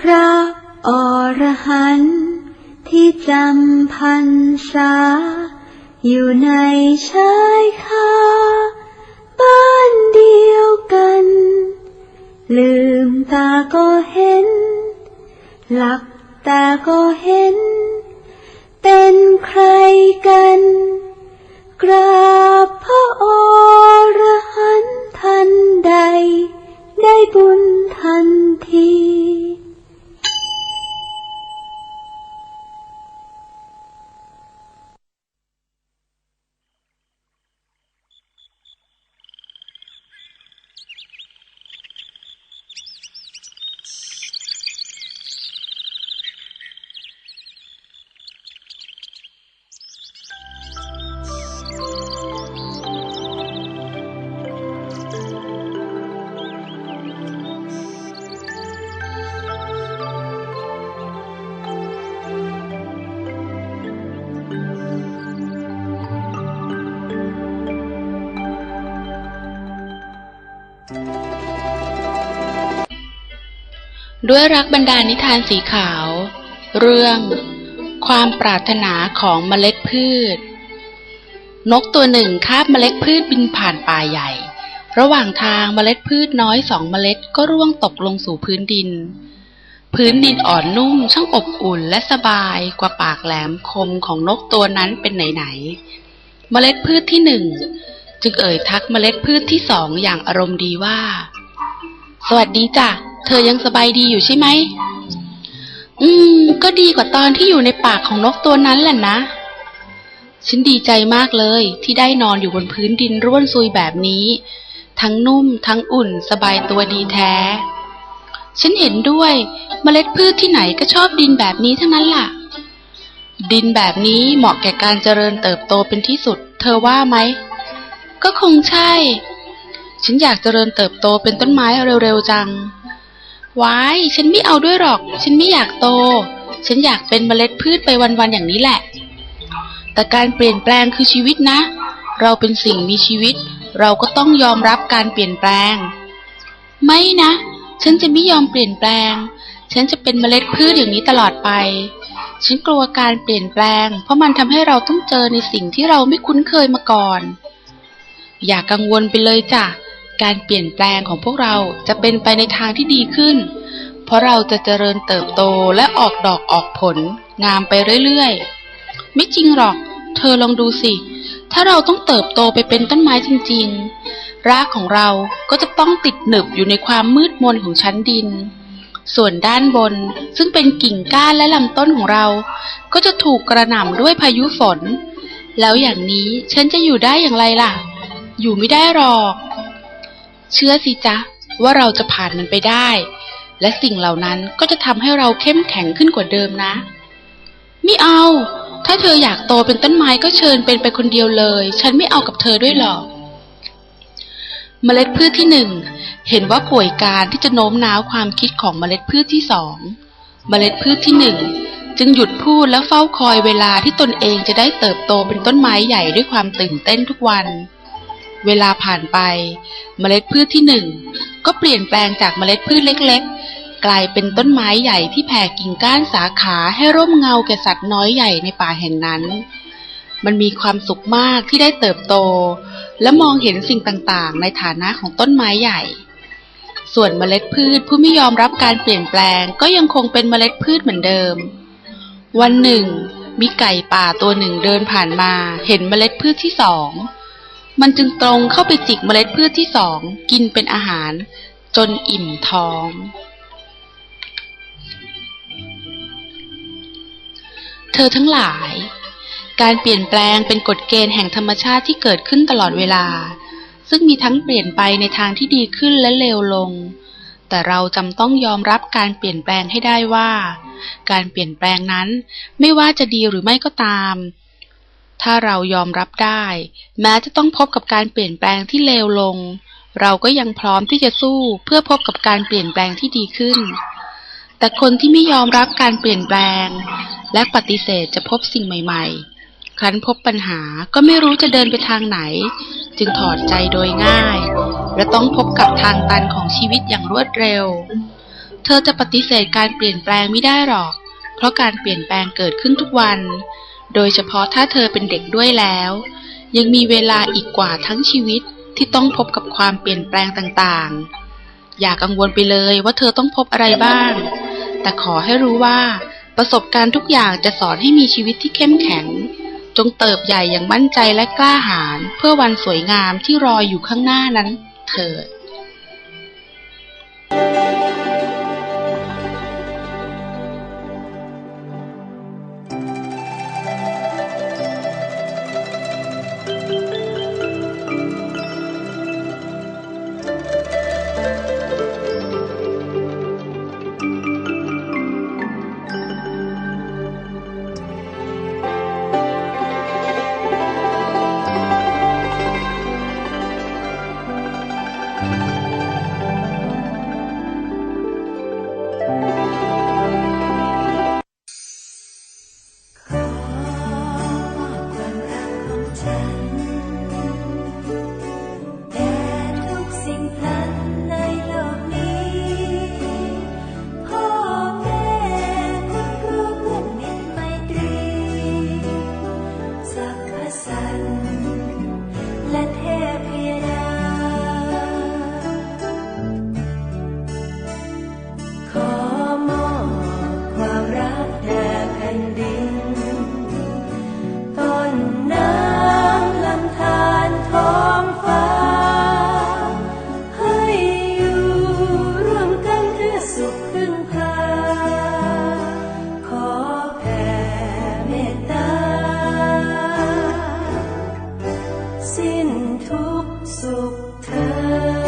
พระอรหันต์ที่จำพรรษา อยู่ในชายคาบ้านเดียวกัน ลืมตาก็เห็น หลับตาก็เห็น เป็นใครกัน กราบพระ ด้วยรักบรรดานิทานสีขาว เรื่อง ความปรารถนาของเมล็ดพืช นกตัวหนึ่งคาบเมล็ดพืชบินผ่านป่าใหญ่ ระหว่างทางเมล็ดพืชน้อยสองเมล็ดก็ร่วงตกลงสู่พื้นดิน พื้นดินอ่อนนุ่มช่างอบอุ่นและสบายกว่าปากแหลมคมของนกตัวนั้นเป็นไหนๆเมล็ดพืชที่หนึ่งจึงเอ่ยทักเมล็ดพืชที่สองอย่างอารมณ์ดีว่า สวัสดีจ้ะ เธอยังสบายดีอยู่ใช่ไหม อืม ก็ดีกว่าตอนที่อยู่ในปากของนกตัวนั้นแหละนะ ฉันดีใจมากเลยที่ได้นอนอยู่บนพื้นดินร่วนซุยแบบนี้ ทั้งนุ่ม ทั้งอุ่น สบายตัวดีแท้ ฉันเห็นด้วยเมล็ดพืชที่ไหนก็ชอบดินแบบนี้ทั้งนั้นล่ะ ดินแบบนี้เหมาะแก่การเจริญเติบโตเป็นที่สุด เธอว่าไหม ก็คงใช่ ฉันอยากเจริญเติบโตเป็นต้นไม้เร็วๆจัง ว้ฉันไม่เอาด้วยหรอก ฉันไม่อยากโต ฉันอยากเป็นเมล็ดพืชไปวันๆอย่างนี้แหละ แต่การเปลี่ยนแปลงคือชีวิตนะ เราเป็นสิ่งมีชีวิต เราก็ต้องยอมรับการเปลี่ยนแปลง ไม่นะ ฉันจะไม่ยอมเปลี่ยนแปลง ฉันจะเป็นเมล็ดพืชอย่างนี้ตลอดไป ฉันกลัวการเปลี่ยนแปลง เพราะมันทำให้เราต้องเจอในสิ่งที่เราไม่คุ้นเคยมาก่อน อย่ากังวลไปเลยจ้ะ การเปลี่ยนแปลงของพวกเราจะเป็นไปในทางที่ดีขึ้น เพราะเราจะเจริญเติบโตและออกดอกออกผลงามไปเรื่อยๆ ไม่จริงหรอก เธอลองดูสิ ถ้าเราต้องเติบโตไปเป็นต้นไม้จริงๆ รากของเราก็จะต้องติดหนึบอยู่ในความมืดมนของชั้นดิน ส่วนด้านบนซึ่งเป็นกิ่งก้านและลำต้นของเรา ก็จะถูกกระหน่ำด้วยพายุฝน แล้วอย่างนี้ฉันจะอยู่ได้อย่างไรล่ะ อยู่ไม่ได้หรอก เชื่อสิจ๊ะว่าเราจะผ่านมันไปได้ และสิ่งเหล่านั้นก็จะทำให้เราเข้มแข็งขึ้นกว่าเดิมนะ ไม่เอา ถ้าเธออยากโตเป็นต้นไม้ก็เชิญเป็นไปคนเดียวเลย ฉันไม่เอากับเธอด้วยหรอกเมล็ดพืชที่หนึ่งเห็นว่าป่วยการที่จะโน้มน้าวความคิดของเมล็ดพืชที่สองเมล็ดพืชที่หนึ่งจึงหยุดพูดและเฝ้าคอยเวลาที่ตนเองจะได้เติบโตเป็นต้นไม้ใหญ่ด้วยความตื่นเต้นทุกวัน เวลาผ่านไป เมล็ดพืชที่หนึ่งก็เปลี่ยนแปลงจากเมล็ดพืชเล็กๆ กลายเป็นต้นไม้ใหญ่ที่แผ่กิ่งก้านสาขาให้ร่มเงาแก่สัตว์น้อยใหญ่ในป่าแห่งนั้น มันมีความสุขมากที่ได้เติบโต และมองเห็นสิ่งต่างๆ ในฐานะของต้นไม้ใหญ่ ส่วนเมล็ดพืชผู้ไม่ยอมรับการเปลี่ยนแปลงก็ยังคงเป็นเมล็ดพืชเหมือนเดิม วันหนึ่งมีไก่ป่าตัวหนึ่งเดินผ่านมาเห็นเมล็ดพืชที่สอง มันจึงตรงเข้าไปจิกเมล็ดพืชที่สอง กินเป็นอาหาร จนอิ่มท้อง เธอทั้งหลาย การเปลี่ยนแปลงเป็นกฎเกณฑ์แห่งธรรมชาติที่เกิดขึ้นตลอดเวลา ซึ่งมีทั้งเปลี่ยนไปในทางที่ดีขึ้นและเลวลง แต่เราจำต้องยอมรับการเปลี่ยนแปลงให้ได้ว่า การเปลี่ยนแปลงนั้นไม่ว่าจะดีหรือไม่ก็ตาม ถ้าเรายอมรับได้ แม้จะต้องพบกับการเปลี่ยนแปลงที่เลวลง เราก็ยังพร้อมที่จะสู้เพื่อพบกับการเปลี่ยนแปลงที่ดีขึ้น แต่คนที่ไม่ยอมรับการเปลี่ยนแปลง และปฏิเสธจะพบสิ่งใหม่ ๆ ครั้นพบปัญหาก็ไม่รู้จะเดินไปทางไหน จึงถอดใจโดยง่าย และต้องพบกับทางตันของชีวิตอย่างรวดเร็ว เธอจะปฏิเสธการเปลี่ยนแปลงไม่ได้หรอก เพราะการเปลี่ยนแปลงเกิดขึ้นทุกวัน โดยเฉพาะถ้าเธอเป็นเด็กด้วยแล้ว ยังมีเวลาอีกกว่าทั้งชีวิตที่ต้องพบกับความเปลี่ยนแปลงต่างๆ อย่ากังวลไปเลยว่าเธอต้องพบอะไรบ้าง แต่ขอให้รู้ว่า ประสบการณ์ทุกอย่างจะสอนให้มีชีวิตที่เข้มแข็ง จงเติบใหญ่อย่างมั่นใจและกล้าหาญเพื่อวันสวยงามที่รออยู่ข้างหน้านั้นเถิด สิ้นทุกสุขเธอ